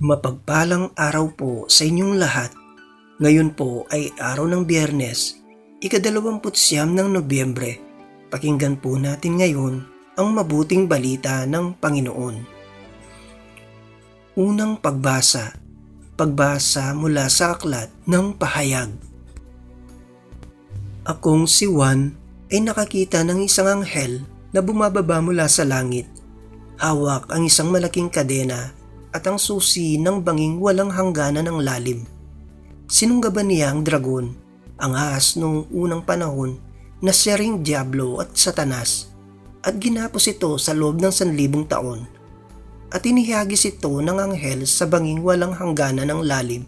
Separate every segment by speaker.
Speaker 1: Mapagpalang araw po sa inyong lahat. Ngayon po ay araw ng biyernes, ikadalawamput siyam ng Nobyembre. Pakinggan po natin ngayon ang mabuting balita ng Panginoon. Unang pagbasa, pagbasa mula sa aklat ng pahayag. Akong si Juan ay nakakita ng isang anghel na bumababa mula sa langit. Hawak ang isang malaking kadena at ang susi ng banging walang hangganan ng lalim. Sinunggaban niya ang dragon, ang ahas noong unang panahon na siya Diablo at Satanas at ginapos ito sa loob ng sanlibong taon at inihagis ito ng anghel sa banging walang hangganan ng lalim.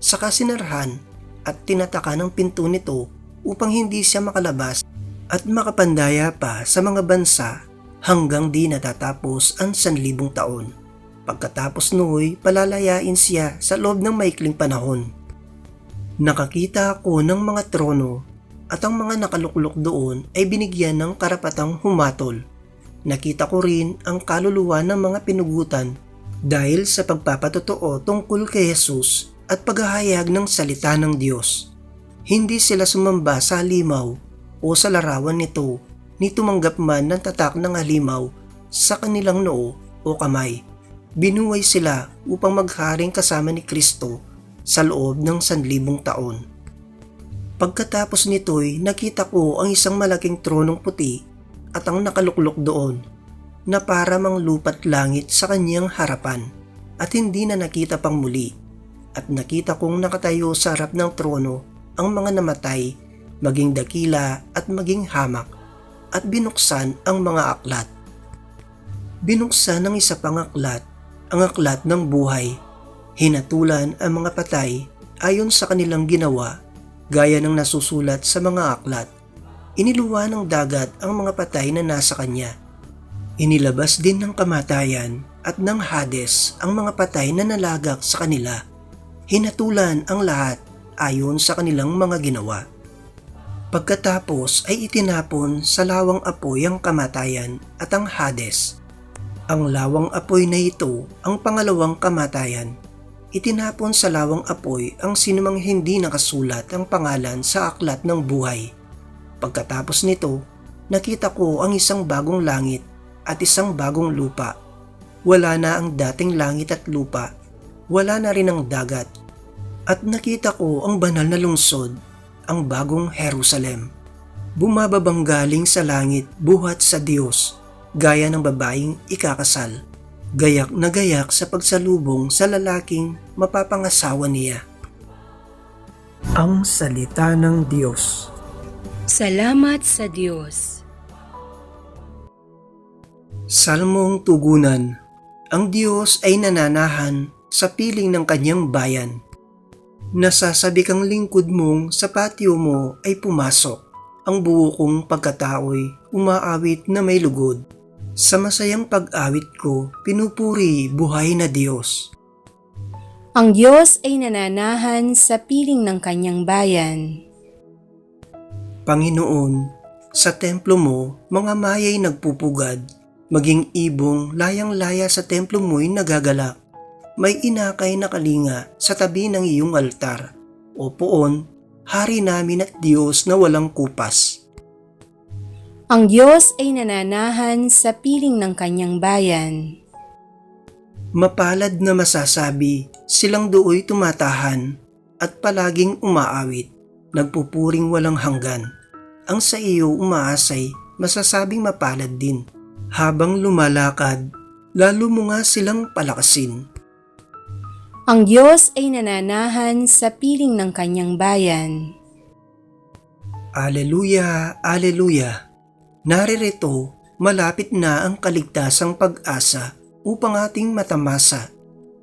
Speaker 1: Saka sinarhan at tinataka ng pinto nito upang hindi siya makalabas at makapandaya pa sa mga bansa hanggang di natatapos ang sanlibong taon. Pagkatapos nooy, palalayain siya sa loob ng maikling panahon. Nakakita ako ng mga trono at ang mga nakaluklok doon ay binigyan ng karapatang humatol. Nakita ko rin ang kaluluwa ng mga pinugutan dahil sa pagpapatotoo tungkol kay Jesus at paghahayag ng salita ng Diyos. Hindi sila sumamba sa halimaw o sa larawan nito ni tumanggap man ng tatak ng halimaw sa kanilang noo o kamay binuhay sila upang magharing kasama ni Kristo sa loob ng sanlibong taon. Pagkatapos nito'y nakita ko ang isang malaking tronong puti at ang nakaluklok doon na para mang lupat langit sa kanyang harapan at hindi na nakita pang muli at nakita kong nakatayo sa harap ng trono ang mga namatay maging dakila at maging hamak at binuksan ang mga aklat. Binuksan ng isa pang aklat ang aklat ng buhay. Hinatulan ang mga patay ayon sa kanilang ginawa gaya ng nasusulat sa mga aklat. Iniluwa ng dagat ang mga patay na nasa kanya. Inilabas din ng kamatayan at ng Hades ang mga patay na nalagak sa kanila. Hinatulan ang lahat ayon sa kanilang mga ginawa. Pagkatapos ay itinapon sa lawang apoy ang kamatayan at ang Hades ang lawang apoy na ito ang pangalawang kamatayan. Itinapon sa lawang apoy ang sinumang hindi nakasulat ang pangalan sa aklat ng buhay. Pagkatapos nito, nakita ko ang isang bagong langit at isang bagong lupa. Wala na ang dating langit at lupa. Wala na rin ang dagat. At nakita ko ang banal na lungsod, ang bagong Jerusalem. Bumababang galing sa langit buhat sa Diyos gaya ng babaeng ikakasal. Gayak na gayak sa pagsalubong sa lalaking mapapangasawa niya. Ang Salita ng Diyos
Speaker 2: Salamat sa Diyos.
Speaker 1: Salmong Tugunan Ang Diyos ay nananahan sa piling ng kanyang bayan. Nasasabi kang lingkod mong sa patio mo ay pumasok. Ang buo kong pagkatao'y umaawit na may lugod. Sa masayang pag-awit ko, pinupuri buhay na Diyos.
Speaker 2: Ang Diyos ay nananahan sa piling ng kanyang bayan.
Speaker 1: Panginoon, sa templo mo, mga mayay nagpupugad, maging ibong layang-laya sa templo mo'y nagagalak. May inakay na kalinga sa tabi ng iyong altar. O poon, hari namin at Diyos na walang kupas.
Speaker 2: Ang Diyos ay nananahan sa piling ng kanyang bayan.
Speaker 1: Mapalad na masasabi, silang dooy tumatahan at palaging umaawit, nagpupuring walang hanggan. Ang sa iyo umaasay, masasabing mapalad din. Habang lumalakad, lalo mo nga silang palakasin.
Speaker 2: Ang Diyos ay nananahan sa piling ng kanyang bayan.
Speaker 1: Aleluya, Aleluya. Naririto, malapit na ang kaligtasang pag-asa upang ating matamasa.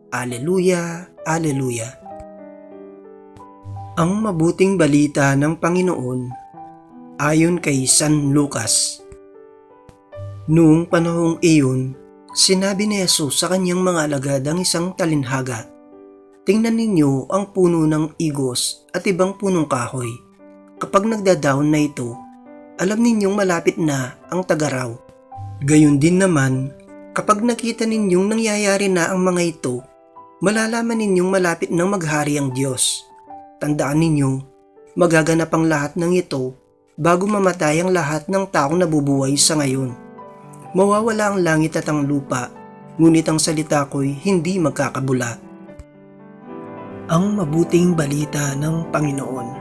Speaker 1: Aleluya, Aleluya. Ang mabuting balita ng Panginoon ayon kay San Lucas. Noong panahong iyon, sinabi ni Jesus sa kanyang mga alagad ang isang talinhaga. Tingnan ninyo ang puno ng igos at ibang punong kahoy. Kapag nagda-down na ito, alam ninyong malapit na ang tagaraw. Gayon din naman, kapag nakita ninyong nangyayari na ang mga ito, malalaman ninyong malapit nang maghari ang Diyos. Tandaan ninyo, magaganap ang lahat ng ito bago mamatay ang lahat ng taong nabubuhay sa ngayon. Mawawala ang langit at ang lupa, ngunit ang salita ko'y hindi magkakabula. Ang mabuting balita ng Panginoon.